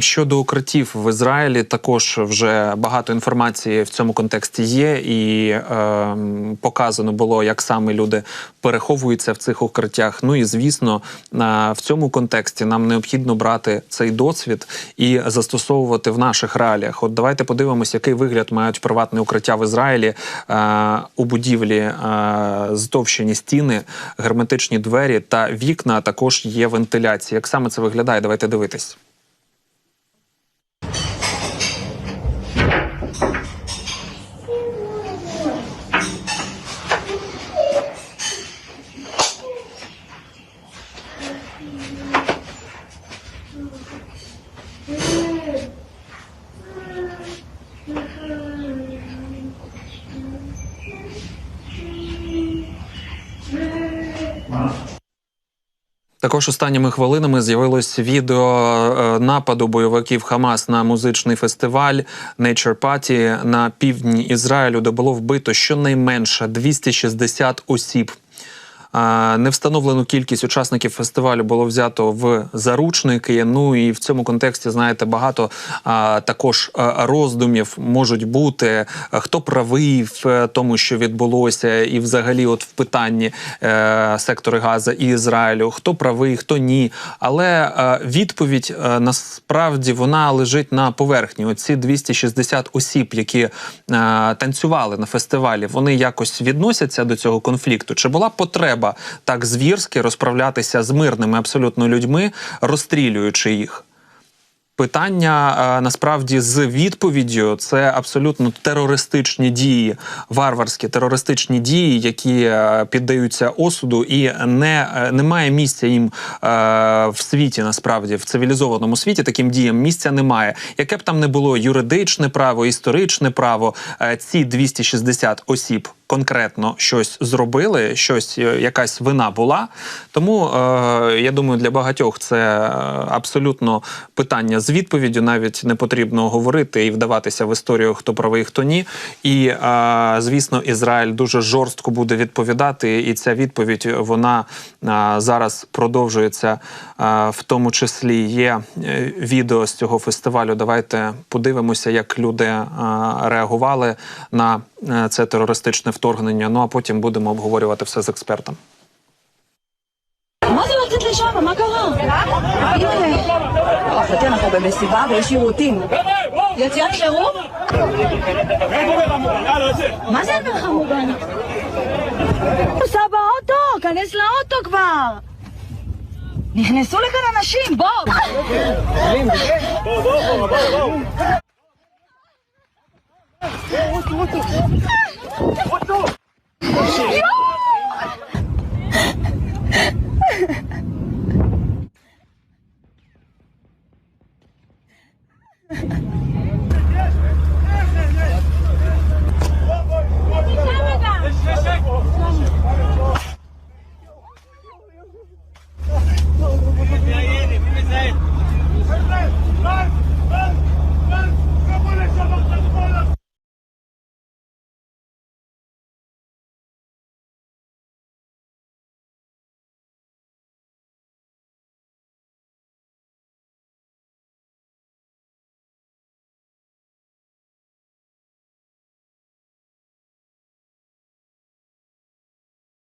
Щодо укриттів в Ізраїлі, також вже багато інформації в цьому контексті є, і е, показано було, як саме люди переховуються в цих укриттях. Ну і звісно, е, в цьому контексті нам необхідно брати цей досвід і застосовувати в наших реаліях. От давайте подивимося, який вигляд мають приватні укриття в Ізраїлі е, у будівлі е, зтовщені стіни, герметичні двері та вікна. а Також є вентиляція. Як саме це виглядає? Давайте дивитись. Також останніми хвилинами з'явилось відео е, нападу бойовиків Хамас на музичний фестиваль Nature Party на півдні Ізраїлю, де було вбито щонайменше 260 осіб. Невстановлену кількість учасників фестивалю було взято в заручники. Ну і в цьому контексті знаєте багато також роздумів можуть бути. Хто правий в е, тому, що відбулося, і взагалі, от в питанні е, сектори Газа і Ізраїлю, хто правий, хто ні. Але е, відповідь е, насправді вона лежить на поверхні. Оці 260 осіб, які е, танцювали на фестивалі, вони якось відносяться до цього конфлікту. Чи була потреба так звірськи розправлятися з мирними абсолютно людьми, розстрілюючи їх? Питання е, насправді з відповіддю це абсолютно терористичні дії, варварські терористичні дії, які е, піддаються осуду, і не е, немає місця їм в світі, насправді в цивілізованому світі таким діям місця немає. Яке б там не було юридичне право, історичне право, ці 260 осіб конкретно щось зробили, щось е, якась вина була. Тому е, я думаю, для багатьох це е, абсолютно питання з відповіддю. Навіть не потрібно говорити і вдаватися в історію, хто правий, хто ні. І е, звісно, Ізраїль дуже жорстко буде відповідати, і ця відповідь вона е, зараз продовжується. Е, в тому числі є е, відео з цього фестивалю. Давайте подивимося, як люди е, реагували на це терористичне вторгнення. Ну а потім будемо обговорювати все з експертом. מה זה לצאת לשם? מה קרה? אחותי, אנחנו במסיבה ויש שירותים. יציאת חירום? מה זה אין מרחב מוגן? סע באוטו, כנס לאוטו כבר! נכנסו לכאן אנשים, 我走。我走